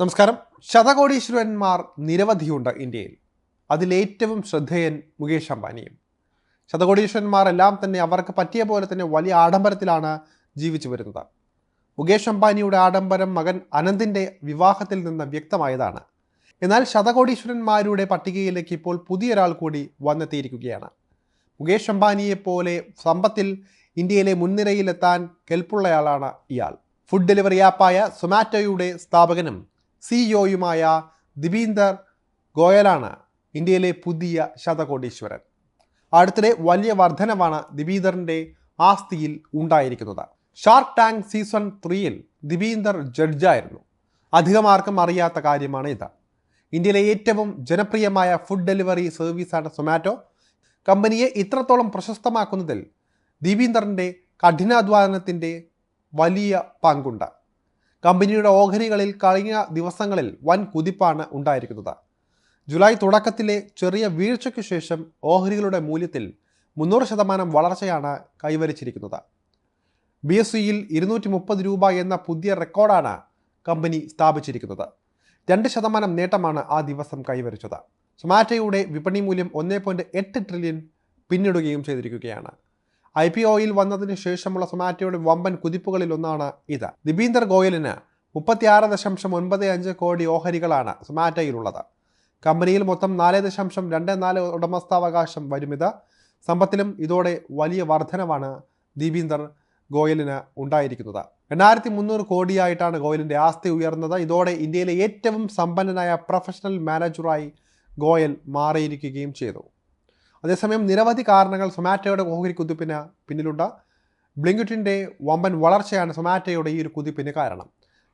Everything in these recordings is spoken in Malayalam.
നമസ്കാരം. ശതകോടീശ്വരന്മാർ നിരവധിയുണ്ട് ഇന്ത്യയിൽ. അതിലേറ്റവും ശ്രദ്ധേയൻ മുകേഷ് അംബാനിയും. ശതകോടീശ്വരന്മാർ എല്ലാം തന്നെ അവർക്ക് പറ്റിയ പോലെ തന്നെ വലിയ ആഡംബരത്തിലാണ് ജീവിച്ചു വരുന്നത്. മുകേഷ് അംബാനിയുടെ ആഡംബരം മകൻ അനന്തിന്റെ വിവാഹത്തിൽ നിന്ന് വ്യക്തമായതാണ്. എന്നാൽ ശതകോടീശ്വരന്മാരുടെ പട്ടികയിലേക്ക് ഇപ്പോൾ പുതിയൊരാൾ കൂടി വന്നെത്തിയിരിക്കുകയാണ്. മുകേഷ് അംബാനിയെ പോലെ സമ്പത്തിൽ ഇന്ത്യയിലെ മുൻനിരയിലെത്താൻ കെൽപ്പുള്ളയാളാണ് ഇയാൾ. ഫുഡ് ഡെലിവറി ആപ്പായ സൊമാറ്റോയുടെ സ്ഥാപകനും സിഇഒയുമായ ദിബീന്ദർ ഗോയലാണ് ഇന്ത്യയിലെ പുതിയ ശതകോടീശ്വരൻ. അടുത്തിടെ വലിയ വർധനവാണ് ദിബീന്ദറിന്റെ ആസ്തിയിൽ ഉണ്ടായിരിക്കുന്നത്. ഷാർക്ക് ടാങ്ക് സീസൺ ത്രീയിൽ ദിബീന്ദർ ജഡ്ജായിരുന്നു. അധികമാർക്കും അറിയാത്ത കാര്യമാണ് ഇത്. ഇന്ത്യയിലെ ഏറ്റവും ജനപ്രിയമായ ഫുഡ് ഡെലിവറി സർവീസാണ് സൊമാറ്റോ കമ്പനിയെ ഇത്രത്തോളം പ്രശസ്തമാക്കുന്നതിൽ ദീപീന്ദറിന്റെ കഠിനാധ്വാനത്തിന്റെ വലിയ പങ്കുണ്ട്. കമ്പനിയുടെ ഓഹരികളിൽ കഴിഞ്ഞ ദിവസങ്ങളിൽ വൻ കുതിപ്പാണ് ഉണ്ടായിരിക്കുന്നത്. ജൂലൈ തുടക്കത്തിലെ ചെറിയ വീഴ്ചയ്ക്ക് ശേഷം ഓഹരികളുടെ മൂല്യത്തിൽ മുന്നൂറ് ശതമാനം വളർച്ചയാണ് കൈവരിച്ചിരിക്കുന്നത്. ബി എസ് സിയിൽ ഇരുന്നൂറ്റി മുപ്പത് രൂപ എന്ന പുതിയ റെക്കോർഡാണ് കമ്പനി സ്ഥാപിച്ചിരിക്കുന്നത്. രണ്ട് ശതമാനം നേട്ടമാണ് ആ ദിവസം കൈവരിച്ചത്. സൊമാറ്റോയുടെ വിപണി മൂല്യം ഒന്നേ പോയിന്റ് എട്ട് ട്രില്യൺ പിന്നിടുകയും ചെയ്തിരിക്കുകയാണ്. ഐ പി ഒയിൽ വന്നതിന് ശേഷമുള്ള സൊമാറ്റോയുടെ വമ്പൻ കുതിപ്പുകളിൽ ഒന്നാണ് ഇത്. ദിപീന്ദർ ഗോയലിന് മുപ്പത്തിയാറ് ദശാംശം ഒൻപത് അഞ്ച് കോടി ഓഹരികളാണ് സൊമാറ്റോയിലുള്ളത്. കമ്പനിയിൽ മൊത്തം നാല് ദശാംശം രണ്ട് നാല് ഉടമസ്ഥാവകാശം വരുമിത് സമ്പത്തിലും ഇതോടെ വലിയ വർധനവാണ് ദീപീന്ദർ ഗോയലിന് ഉണ്ടായിരിക്കുന്നത്. രണ്ടായിരത്തി മുന്നൂറ് കോടിയായിട്ടാണ് ഗോയലിന്റെ ആസ്തി ഉയർന്നത്. ഇതോടെ ഇന്ത്യയിലെ ഏറ്റവും സമ്പന്നനായ പ്രൊഫഷണൽ മാനേജറായി ഗോയൽ മാറിയിരിക്കുകയും ചെയ്തു. അതേസമയം നിരവധി കാരണങ്ങൾ സൊമാറ്റോയുടെ ഓഹരി കുതിപ്പിന് പിന്നിലുണ്ട്. ബ്ലിങ്കുറ്റിന്റെ വമ്പൻ വളർച്ചയാണ് സൊമാറ്റോയുടെ ഈ ഒരു കുതിപ്പിന് കാരണം.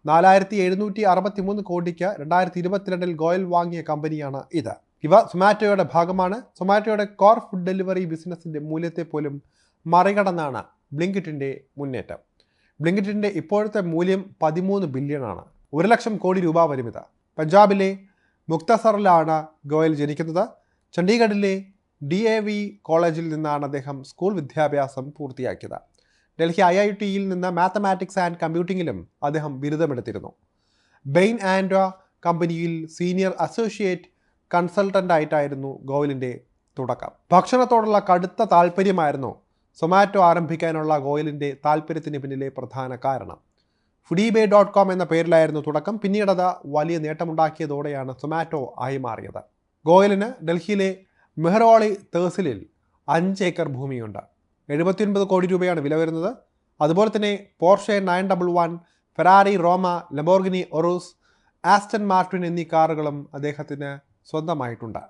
നാലായിരത്തി എഴുന്നൂറ്റി അറുപത്തി മൂന്ന് കോടിക്ക് രണ്ടായിരത്തി ഇരുപത്തിരണ്ടിൽ ഗോയൽ വാങ്ങിയ കമ്പനിയാണ് ഇത്. ഇവ സൊമാറ്റോയുടെ ഭാഗമാണ്. സൊമാറ്റോയുടെ കോർ ഫുഡ് ഡെലിവറി ബിസിനസ്സിന്റെ മൂല്യത്തെ പോലും മറികടന്നാണ് ബ്ലിങ്കിറ്റിന്റെ മുന്നേറ്റം. ബ്ലിങ്കിറ്റിന്റെ ഇപ്പോഴത്തെ മൂല്യം പതിമൂന്ന് ബില്യണാണ് ഒരു ലക്ഷം കോടി രൂപ വരും ഇത് പഞ്ചാബിലെ മുക്തസറിലാണ് ഗോയൽ ജനിക്കുന്നത്. ചണ്ഡീഗഡിലെ ഡി എ വി കോളേജിൽ നിന്നാണ് അദ്ദേഹം സ്കൂൾ വിദ്യാഭ്യാസം പൂർത്തിയാക്കിയത്. ഡൽഹി ഐ ഐ ടിയിൽ നിന്ന് മാത്തമാറ്റിക്സ് ആൻഡ് കമ്പ്യൂട്ടിങ്ങിലും അദ്ദേഹം ബിരുദമെടുത്തിരുന്നു. ബെയിൻ ആൻഡ് കമ്പനിയിൽ സീനിയർ അസോസിയേറ്റ് കൺസൾട്ടന്റ് ആയിട്ടായിരുന്നു ഗോയലിന്റെ തുടക്കം. ഭക്ഷണത്തോടുള്ള കടുത്ത താല്പര്യമായിരുന്നു സൊമാറ്റോ ആരംഭിക്കാനുള്ള ഗോയലിന്റെ താല്പര്യത്തിന് പിന്നിലെ പ്രധാന കാരണം. ഫുഡീബേ ഡോട്ട് കോം എന്ന പേരിലായിരുന്നു തുടക്കം. പിന്നീടത് വലിയ നേട്ടമുണ്ടാക്കിയതോടെയാണ് സൊമാറ്റോ ആയി മാറിയത്. ഗോയലിന് ഡൽഹിയിലെ മെഹ്റോളി തേഴ്സിലിൽ അഞ്ച് ഏക്കർ ഭൂമിയുണ്ട്. എഴുപത്തിയൊൻപത് കോടി രൂപയാണ് വില വരുന്നത്. അതുപോലെ തന്നെ Porsche nine double one Ferrari Roma Lamborghini Urus Aston Martin എന്നീ കാറുകളും അദ്ദേഹത്തിന് സ്വന്തമായിട്ടുണ്ട്.